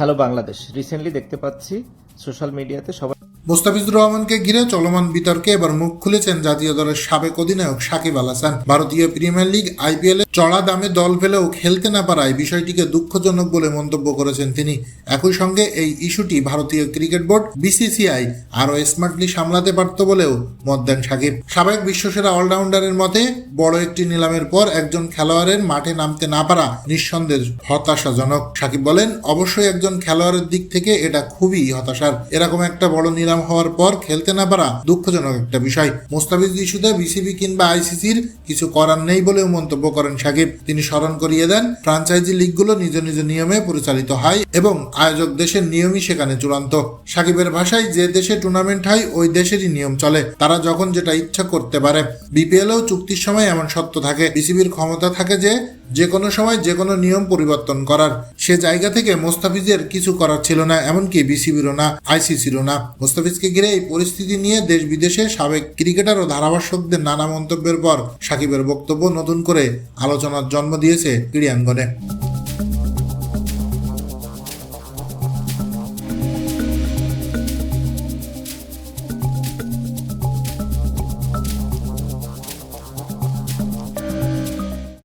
Hello Bangladesh. Recently দেখতে পাচ্ছি social মিডিয়াতে সবাই মোস্তাফিজুর রহমানকে ঘিরে চলমান বিতর্কে এবার মুখ খুলেছেন জাতীয় দলের সাবেক অধিনায়ক সাকিব আল হাসান। ভারতীয় প্রিমিয়ার লিগ আইপিএল এ চড়া দামে দল পেলেও খেলতে না পারায় বিষয়টিকে দুঃখজনক বলে মন্তব্য করেছেন তিনি। একই সঙ্গে এই ইস্যুটি ভারতীয় ক্রিকেট বোর্ড বিসিসিআই আরও স্মার্টলি সামলাতে পারত বলেও মত দেন সাকিব। সাবেক বিশ্বসেরা অলরাউন্ডারের মতে, বড় একটি নিলামের পর একজন খেলোয়াড়ের মাঠে নামতে না পারা নিঃসন্দেহে হতাশাজনক। সাকিব বলেন, অবশ্যই একজন খেলোয়াড়ের দিক থেকে এটা খুবই হতাশার। এরকম একটা বড় নিলাম হওয়ার পর খেলতে না পারা দুঃখজনক একটা বিষয়। মোস্তাফিজ ইস্যুতে বিসিবি কিংবা আইসিসির কিছু করার নেই বলেও মন্তব্য করেন সাকিব। তিনি স্মরণ করিয়ে দেন, ফ্রাঞ্চাইজি লিগগুলো নিজ নিজ নিয়মে পরিচালিত হয় এবং আয়োজক দেশের নিয়মই সেখানে চূড়ান্ত। সাকিবের ভাষায় যে দেশে টুর্নামেন্ট হয়, ওই দেশেরই নিয়ম চলে। তারা যখন যেটা ইচ্ছা করতে পারে। বিপিএলও চুক্তির সময় এমন সত্য থাকে। বিসিবির ক্ষমতা থাকে যে যে কোনো সময় যে কোনো নিয়ম পরিবর্তন করার। সে জায়গা থেকে মোস্তাফিজের কিছু করার ছিল না, এমনকি বিসিবিরও না, আইসিসিরও না। মোস্তাফিজকে ঘিরে এই পরিস্থিতি নিয়ে দেশ বিদেশে সাবেক ক্রিকেটার ও ধারাভাষ্যকদের নানা মন্তব্যের পর সাকিবের বক্তব্য নতুন করে আলোচনার জন্ম দিয়েছে ক্রীড়াঙ্গনে।